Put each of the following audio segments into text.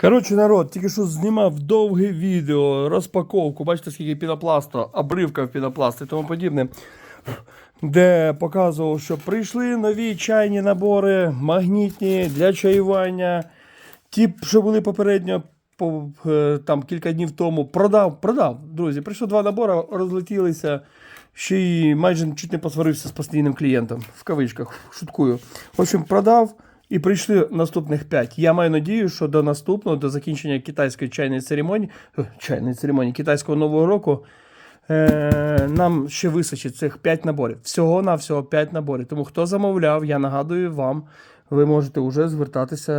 Коротше, народ, тільки що знімав довге відео, розпаковку, бачите, скільки пінопласту, обривка в пінопласт і тому подібне, де показував, що прийшли нові чайні набори, магнітні для чаювання. Ті, що були попередньо по, е, там, кілька днів тому, продав, продав, друзі. Прийшло два набори, розлетілися. Ще й майже чуть не посварився з постійним клієнтом, в кавичках, шуткую. В общем, продав і прийшли наступних п'ять. Я маю надію, що до наступного, до закінчення китайської чайної церемонії, е, чайної церемонії китайського нового року, е, нам ще вистачить цих 5 наборів. Всього на всього 5 наборів. Тому хто замовляв, я нагадую вам, ви можете вже звертатися,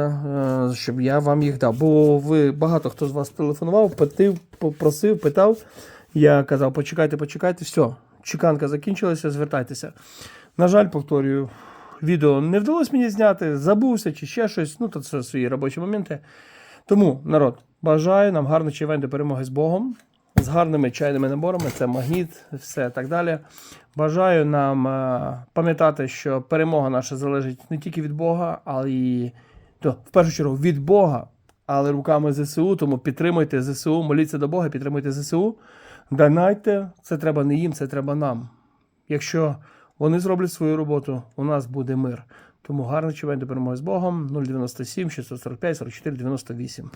е, щоб я вам їх дав. Бо ви багато хто з вас телефонував, питив, попросив, питав. Я казав, почекайте, почекайте, все, чеканка закінчилася, звертайтеся. На жаль, повторюю, відео не вдалося мені зняти, забувся чи ще щось. Ну, то це свої робочі моменти. Тому, народ, бажаю нам гарно чайвень до перемоги з Богом, з гарними чайними наборами, це магніт, все так далі. Бажаю нам е, пам'ятати, що перемога наша залежить не тільки від Бога, але й то, в першу чергу від Бога, але руками ЗСУ. Тому підтримуйте ЗСУ, моліться до Бога, підтримуйте ЗСУ. Донайте, це треба не їм, це треба нам. Якщо вони зроблять свою роботу, у нас буде мир. Тому гарно чувань до перемоги з Богом 097 645 44 98.